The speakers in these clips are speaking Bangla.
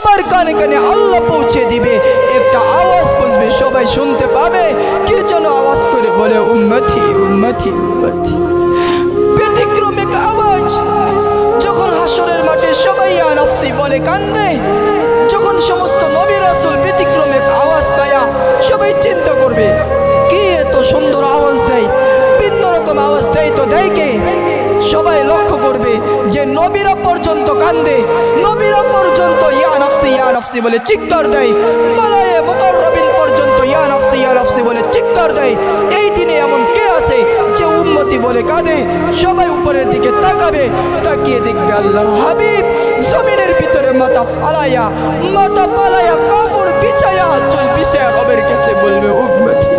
সবার কানে কানে আল্লাহ পৌঁছে দিবে। একটা আওয়াজ বুঝবে, সবাই শুনতে পাবে। কি যেন আওয়াজ করে বলে, উম্মতি উম্মতি উম্মতি। ব্যতিক্রমিক আওয়াজ। যখন হাসরের মাঠে সবাই আর নফসি বলে কান্দে করবে যে নবীরা পর্যন্ত কান্দে, নবীরা পর্যন্ত, ইয়া নফসি ইয়া নফসি বলে চিৎকার দেয় পর্যন্ত, ইয়া নফসি ইয়া নফসি বলে চিৎকার দেয়। এই দিনে এমন কে আছে যে উম্মতি বলে কাঁদে, সবাই উপরের দিকে তাকাবে, তাকিয়ে দেখবে আল্লাহ হাবিব, জমিনের ভিতরে মাথা ফালাইয়া, মাথা পালাইয়া কাপড় বিছাইয়া চল বিছাইয়া রবের কাছে বলবে, উম্মতি।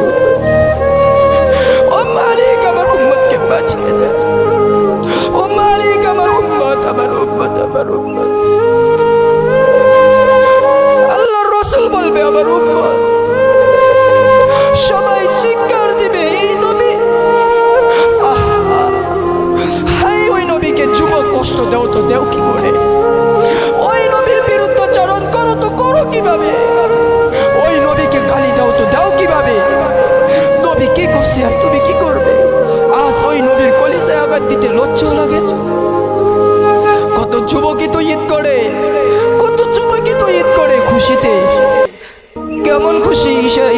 রসুল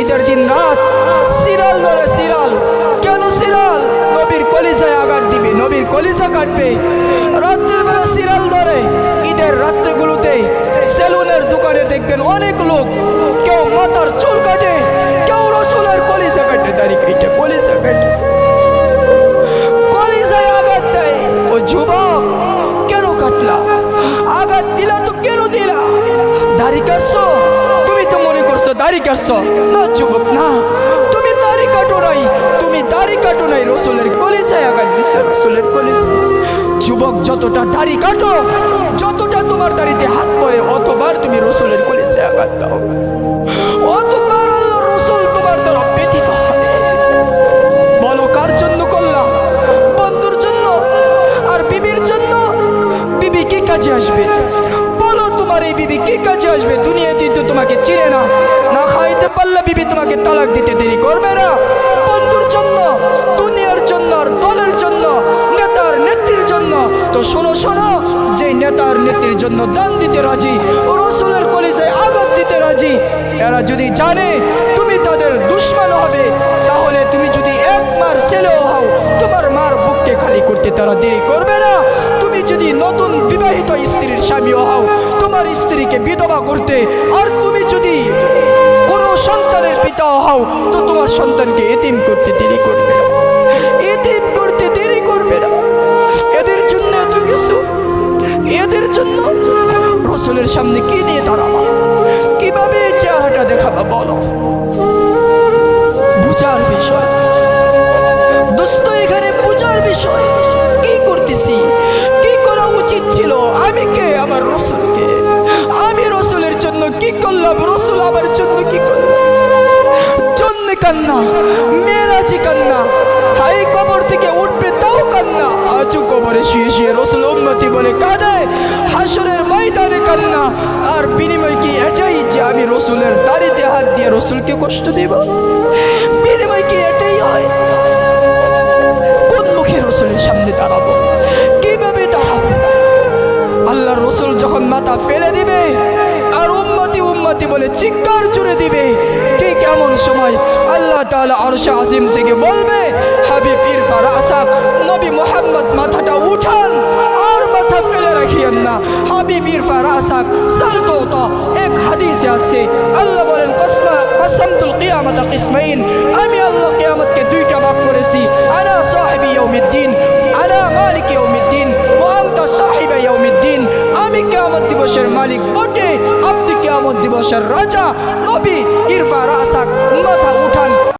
খুশি ঈদের দিন রাত। সিরাল ধরে সিরাল কেন সিরাল নবীর কলিজায় আঘাত দিবে, নবীর কলিজা কাটবে। রাত্রের বেলা সিরাল ধরে। ঈদের রাত্রেগুলোতে সেলুনের দোকানে দেখবেন অনেক লোক। কেউ মাথার চুল কাটে, কেউ রসুলের কলিজা কাটে দাড়ি কেটে কলিজা কাটে। কলিজায় আঘাত দেয়। ও যুবক, কেন কাটলা? আঘাত দিলা তো কেন দিলা? দাড়ি কাটছো? করছ, দাড়ি কাটছো? না, যুবক, না। তুমি দাড়ি কাটো নাই, তুমি দাড়ি কাটো নাই, রসুলের কলিজায় আঘাত দিছো, রসুলের কলিজায়। যুবক, যতটা দাড়ি কাটো, যতটা তোমার দাড়িতে হাত পড়ে অতবার তুমি রসুলের কলিজায় আঘাত দাও। অতবার আল্লাহ রসুল তোমার দ্বারা ব্যতীত হবে। বলো, কার জন্য করলাম? বন্ধুর জন্য? আর বিবির জন্য? বিবি কি কাজে আসবে? তোমাকে চিনে না না খাইতে পারলে বিবি তোমাকে তালাক দিতে দেরি করবে না। বন্ধুর জন্য, দুনিয়ার জন্য আর দলের জন্য, নেতার নেত্রীর জন্য। তো শোনো শোনো যে নেতার নেত্রীর জন্য দান দিতে রাজি, রসুলের কলিজায় আঘাত দিতে রাজি, এরা যদি জানে তুমি তাদের দুশ্মন হবে, তাহলে তুমি যদি এক মার ছেলেও হও, তোমার মার বুককে খালি করতে তারা দেরি করবে না। তুমি যদি নতুন বিবাহিত করতে। আর তুমি যদি কোনো সন্তানের পিতা হও, তো তোমার সন্তানকে এতিম করতে দেরি করবে না। এতিম করতে দেরি করবে না। এদের জন্য এত কিছু। এদের জন্য রসুলের সামনে কি নিয়ে দাঁড়াবা? কীভাবে চেহারাটা দেখাবা বলো? বুঝার বিষয়। দোস্ত, এখানে বুঝার বিষয়। কি করতেছি? কান্না মেয়েরাজি কান্না, হাই কবর থেকে উঠবে তাও কান্না, আজও কবরে শুয়ে শুয়ে রসুল উম্মতি বলে কাঁদে, হাসরের ময়দানে কান্না, আর বিনিময় কি এটাই যে আমি রসুলের দাড়িতে হাত দিয়ে রসুলকে কষ্ট দেব? বিনিময় কি এটাই হয়? কোন মুখে রসুলের সামনে দাঁড়াবো? কীভাবে দাঁড়াবো? আল্লাহ রসুল যখন মাথা ফেলে দিবে, আর উন্মতি উন্মতি বলে চিৎকার জুড়ে দিবে এমন সময় আল্লাহ তাআলা আরশে আজিম থেকে বলবে, হাবিব ইরফা রাসাক নবী মোহাম্মদ মাথাটা উঠান, আর মাথা ফেলে রাখিয়েন না। হাবিব ইরফা রাসাক সালতো এক হাদিসে আছে। আল্লাহ বলেন আমি আল্লাহ কিয়ামতকে দুইটা ভাগ করেছি। আনা সাহিবি ইয়াউমিদ্দিন, আনা মালিক ইয়াউমিদ্দিন, ওয়া আনতা সাহিবা ইয়াউমিদ্দিন। আমি কিয়ামত দিবসের মালিক বটে, আপনি কিয়ামত দিবসের রাজা। নবী ইরফা রাসাক মাথা উঠান।